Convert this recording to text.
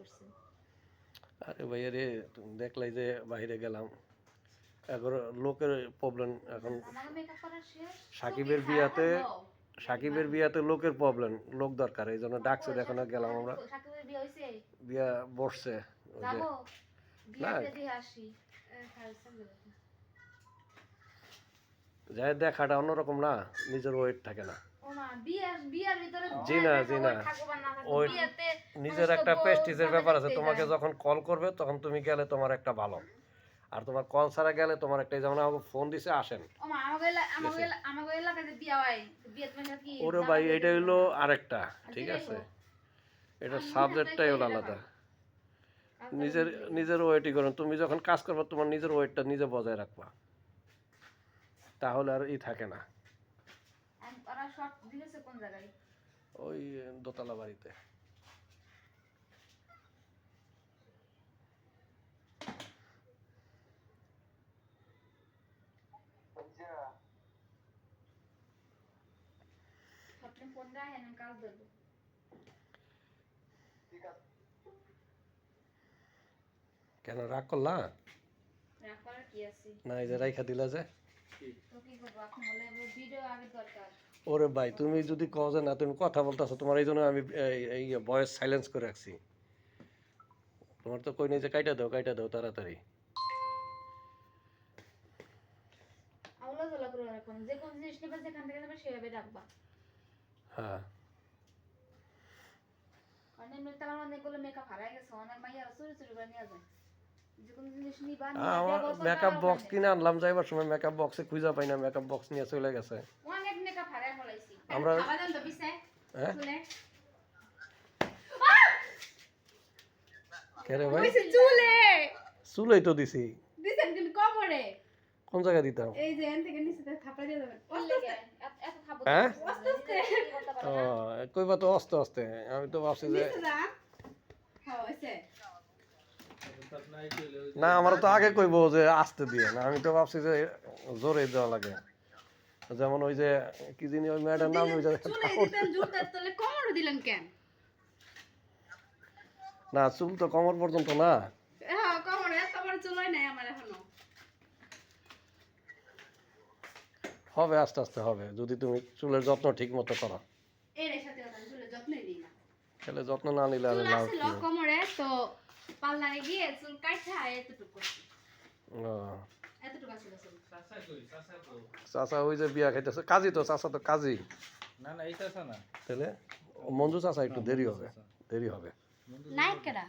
করছেন আরে ভাই রে দেখলাই যে বাইরে গেলাম। এখন লোকের প্রবলেম এখন। সাকিবের বিয়াতে সাকিবের বিয়াতে লোকের প্রবলেম লোক দরকার এই জন্য ডাকছে দেখো না গেলাম আমরা। বিয়ে বসছে না। যাই দেখাটা অন্যরকম না নিজের ওয়েট থাকে না। জি না, জি না। থাকব নিজের একটা প্রেস্টিজের ব্যাপার আছে। তোমাকে যখন কল করবে তখন তুমি গেলে তোমার একটা ভালো। আর তোমার কল ছাড়া গেলে তোমার একটা যেমন আমাকে ফোন দিছে আসেন। ও মা আমাকে এলা- আমাকে গেছে। এলা- আমাকে এলাকাতে বিয়া বিয়ে তোমার কি ওরে ভাই এটা হইল? আরেকটা ঠিক আছে? এটা সাবজেক্টটাই হলো আলাদা। নিজের নিজের ওয়েটই করুন তুমি যখন কাজ করবে তোমার নিজের ওয়েটটা নিজে বজায় রাখবা। তাহলে আর ই থাকে না। ওই দোতলা বাড়িতে। ফোন দেয় আমি কাজ দেবো কেন রাগ করলা না এই যে রাইখা দিলা যে তো কি করব এখন হলে ভিডিও আগে দরকার ওরে ভাই তুমি যদি কও যে না তুমি কথা বলতেছো তোমার এই জন্য আমি এই- ভয়েস সাইলেন্স করে রাখছি। তোমার তো কই নেই যে কাইটা দাও কাইটা দাও তাড়াতাড়ি। আউলা জ্বলা করে রাখুন যে কোন জিনিস নেবে যেখান থেকে সেভাবে রাখবা। হ্যাঁ। মেকআপ হারাই গেছে অনেক মাইয়ারা চুরি চুরি করে নিয়ে যায়। যে কোনো জিনিস নিবা আ, আমার মেকআপ বক্স কিনে আনলাম যাইবার সময় মেকআপ বক্সে খুঁজে পাই না মেকআপ বক্স নিয়ে চলে গেছে। আমরা- হ্যাঁ। চুলে। কে রে ভাই? চুলে। চুলোই তো দিছি। কোন জায়গায় দিতাম এই যে এন থেকে নিচে থাপড়া দিয়ে দেবেন। হ্যাঁ? আস্তে আস্তে ও। কইবা তো আস্তে আস্তে আমি তো ভাবছি যে হ্যাঁ না আমার তো আগে কইবো যে আস্তে দিয়ে। না আমি তো ভাবছি যে জোরে দেওয়া লাগে। যেমন ওই যে কি জানি ওই ম্যাডাম নাম ওই যে চুলে দিতেন জুতার তলে কমরে দিলেন কেন? না চুল তো কমর পর্যন্ত না। হ্যাঁ কমরে এত বড় চুলই নাই আমার এখনও হবে আস্তে আস্তে হবে। যদি তুমি চুলের যত্ন ঠিক মতো করো। এর সাথে কথা যত্নই দিই না। তাহলে যত্ন না নিলে আর লাভ কি? কমরে তো গিয়ে চুল এতটুকু চাচা ওই যে বিয়া খাইতেছে। কাজী তো চাচা তো কাজী। না না এইটা আছে না। তাহলে মঞ্জু চাচা একটু দেরি হবে। দেরি হবে। নায়ক কেডা